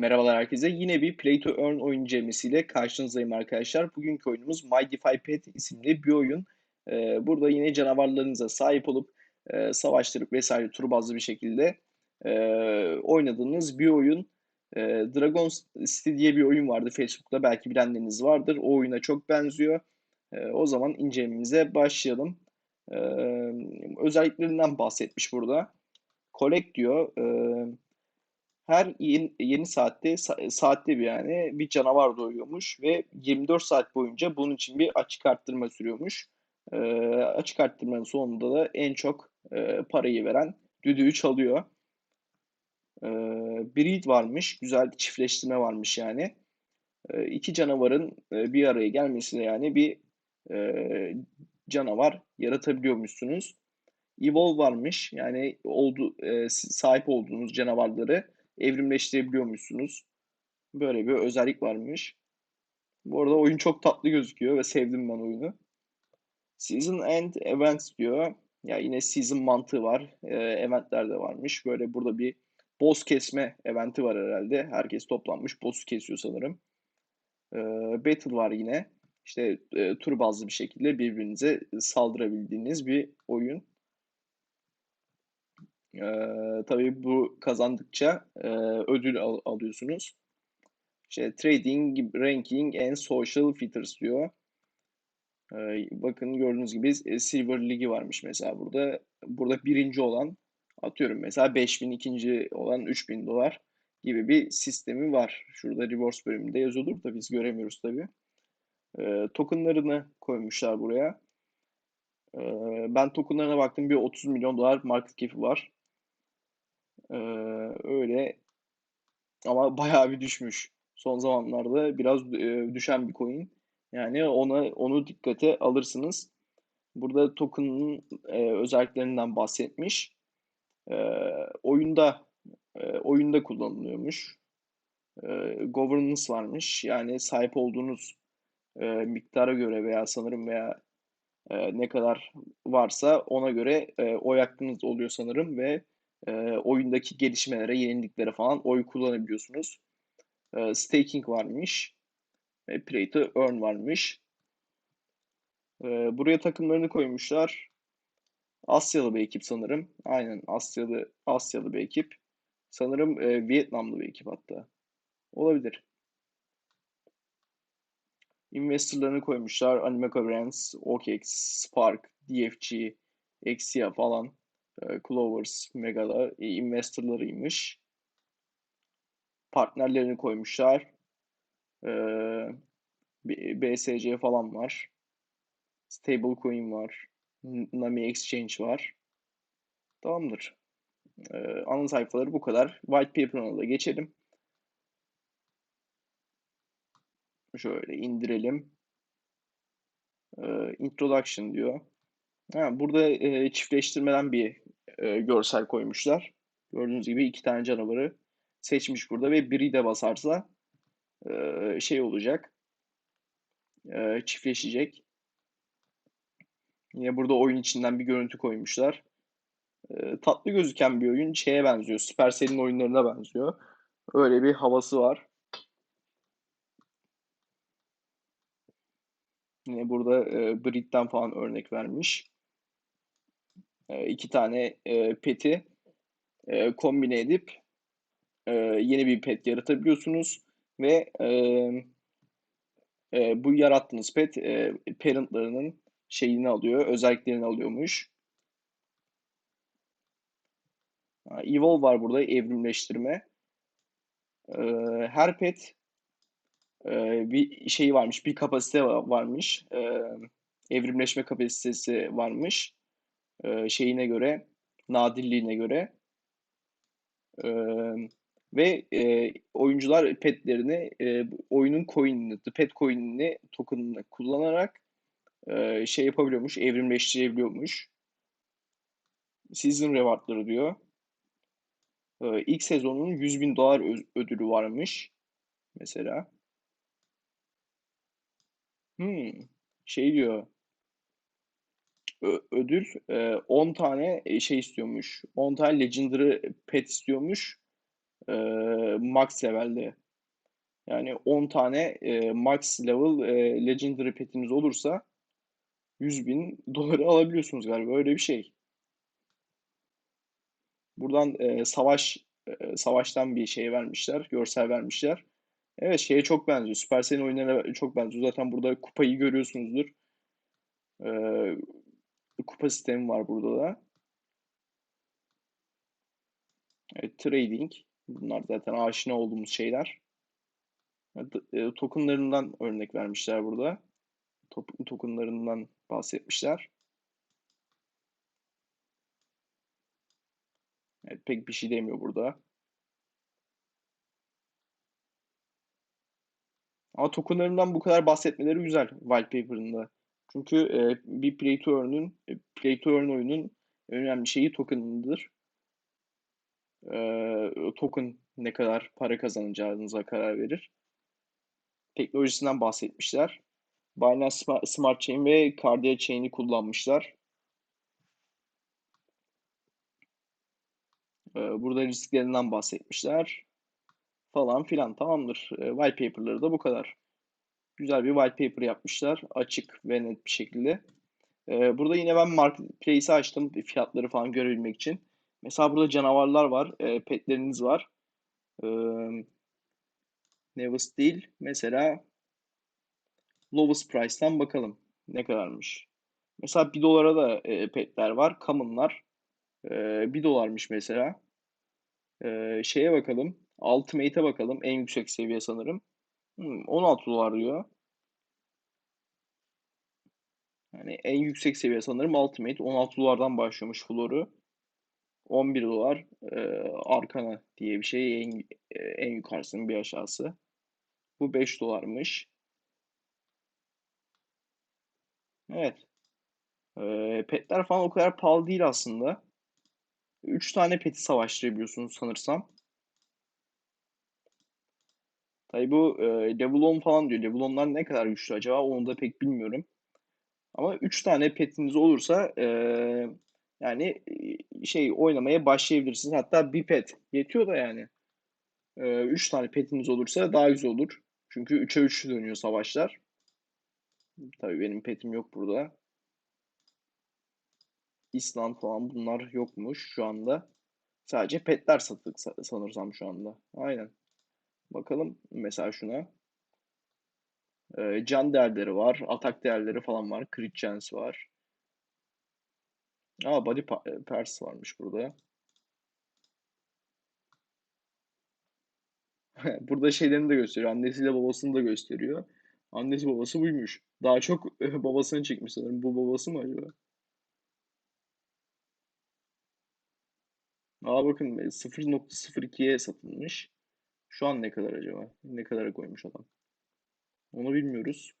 Merhabalar herkese. Yine bir Play to Earn oyun gemisiyle karşınızdayım arkadaşlar. Bugünkü oyunumuz DeFi Pet isimli bir oyun. Ee, burada yine canavarlarınıza sahip olup e, savaştırıp vesaire tur bazlı bir şekilde e, oynadığınız bir oyun. E, Dragon City diye bir oyun vardı Facebook'ta. Belki bilenleriniz vardır. O oyuna çok benziyor. E, o zaman incelememize başlayalım. E, özelliklerinden bahsetmiş burada. Collect diyor. E, her yeni, yeni saatte saatte bir yani bir canavar doğuyormuş ve 24 saat boyunca bunun için bir açık arttırma sürüyormuş. E, açık arttırmanın sonunda da en çok e, parayı veren düdüğü çalıyor. E, breed varmış, güzel çiftleştirme varmış yani. E, iki canavarın e, bir araya gelmesiyle yani bir e, canavar yaratabiliyormuşsunuz. Evolve varmış. Yani oldu, e, sahip olduğunuz canavarları evrimleştirebiliyormuşsunuz. Böyle bir özellik varmış. Bu arada oyun çok tatlı gözüküyor ve sevdim ben oyunu. Season End Events diyor. Ya yine season mantığı var. E, eventler de varmış. Böyle burada bir boss kesme eventi var herhalde. Herkes toplanmış. Boss'u kesiyor sanırım. E, battle var yine. İşte e, tur bazlı bir şekilde birbirinize saldırabildiğiniz bir oyun. E, tabii bu kazandıkça e, ödül al- alıyorsunuz. İşte trading, ranking and social features diyor. E, bakın gördüğünüz gibi Silver Ligi varmış mesela burada. Burada birinci olan atıyorum mesela 5000 ikinci olan 3000 dolar gibi bir sistemi var. Şurada reverse bölümünde yazıyordur da biz göremiyoruz tabii. E, tokenlarını koymuşlar buraya. E, ben tokenlarına baktım bir 30 milyon dolar market cap'i var. Ee, öyle ama bayağı bir düşmüş. Son zamanlarda biraz e, düşen bir coin. Yani ona onu dikkate alırsınız. Burada token'ın e, özelliklerinden bahsetmiş. E, oyunda e, oyunda kullanılıyormuş. E, governance varmış. Yani sahip olduğunuz e, miktara göre veya sanırım veya e, ne kadar varsa ona göre e, oy hakkınız oluyor sanırım ve e, oyundaki gelişmelere, yeniliklere falan oy kullanabiliyorsunuz. E, staking varmış. Ve play to earn varmış. E, buraya takımlarını koymuşlar. Asyalı bir ekip sanırım. Aynen Asyalı Asyalı bir ekip. Sanırım e, Vietnamlı bir ekip hatta. Olabilir. Investorlarını koymuşlar. Animeca Brands, OKX, Spark, DFG, Exia falan. Ee, Clovers, Mega'da investorlarıymış. Partnerlerini koymuşlar. Ee, BSC falan var. Stablecoin var. Nami Exchange var. Tamamdır. Ana sayfaları bu kadar. White Paper'ına da geçelim. Şöyle indirelim. İntroduction diyor. Ha, burada e, çiftleştirmeden bir e, görsel koymuşlar. Gördüğünüz gibi iki tane canavarı seçmiş burada ve biri de basarsa e, şey olacak. E, çiftleşecek. Yine burada oyun içinden bir görüntü koymuşlar. E, tatlı gözüken bir oyun. Şeye benziyor. Supercell'in oyunlarına benziyor. Öyle bir havası var. Yine burada e, Brit'ten falan örnek vermiş. E, iki tane e, peti e, kombine edip e, yeni bir pet yaratabiliyorsunuz ve e, e, bu yarattığınız pet e, parentlarının şeyini alıyor, özelliklerini alıyormuş. Evolve var burada, evrimleştirme. E, her pet e, bir şey varmış, bir kapasite varmış. E, evrimleşme kapasitesi varmış e, şeyine göre, nadirliğine göre e, ve e, oyuncular petlerini e, oyunun coin'ini, pet coin'ini token'ını kullanarak e, şey yapabiliyormuş, evrimleştirebiliyormuş. Season rewardları diyor. E, ilk sezonun 100 bin dolar ödülü varmış. Mesela. Hmm, şey diyor ödül 10 tane şey istiyormuş. 10 tane Legendary Pet istiyormuş. e, max levelde. Yani 10 tane e, max level e, legendary petiniz olursa 100 bin doları alabiliyorsunuz galiba. Öyle bir şey. Buradan e, savaş e, savaştan bir şey vermişler. Görsel vermişler. Evet şeye çok benziyor. Supercell'in oyunlarına çok benziyor. Zaten burada kupayı görüyorsunuzdur. E, kupa sistemi var burada da. Evet, trading. Bunlar zaten aşina olduğumuz şeyler. E, tokenlarından örnek vermişler burada. Tokenlarından bahsetmişler. Evet, pek bir şey demiyor burada. Ama tokenlarından bu kadar bahsetmeleri güzel wallpaper'ında. Çünkü e, bir play to earn'ün e, play to earn oyunun önemli şeyi token'ıdır. E, token ne kadar para kazanacağınıza karar verir. Teknolojisinden bahsetmişler. Binance Smart Chain ve Cardia Chain'i kullanmışlar. E, burada risklerinden bahsetmişler. Falan filan tamamdır. E, wallpaper'ları da bu kadar. Güzel bir wallpaper yapmışlar. Açık ve net bir şekilde. E, burada yine ben marketplace'i açtım fiyatları falan görebilmek için. Mesela burada canavarlar var. E, petleriniz var. E, Nevis değil. Mesela lowest price'tan bakalım. Ne kadarmış. Mesela 1 dolara da e, petler var. Common'lar. E, 1 dolarmış mesela. E, şeye bakalım. Ultimate'e bakalım. En yüksek seviye sanırım. Hmm, 16 dolar diyor. Yani en yüksek seviye sanırım Ultimate. 16 dolardan başlıyormuş floru. 11 dolar e, Arkana diye bir şey en, e, en yukarısının bir aşağısı. Bu 5 dolarmış. Evet. E, petler falan o kadar pahalı değil aslında. 3 tane peti savaştırabiliyorsunuz sanırsam. Tabi bu e, level 10 falan diyor. Level 10'lar ne kadar güçlü acaba onu da pek bilmiyorum. Ama 3 tane petiniz olursa e, yani şey oynamaya başlayabilirsiniz. Hatta bir pet yetiyor da yani. 3 e, tane petiniz olursa daha güzel olur. Çünkü 3'e 3 dönüyor savaşlar. Tabii benim petim yok burada. İslam falan bunlar yokmuş şu anda. Sadece petler sattık sanırsam şu anda. Aynen. Bakalım mesela şuna. Ee, can değerleri var. Atak değerleri falan var. Crit chance var. Aa body pers varmış burada. burada şeylerini de gösteriyor. Annesiyle babasını da gösteriyor. Annesi babası buymuş. Daha çok babasını çekmiş sanırım. Bu babası mı acaba? Aa bakın 0.02'ye satılmış. Şu an ne kadar acaba? Ne kadar koymuş adam? Onu bilmiyoruz.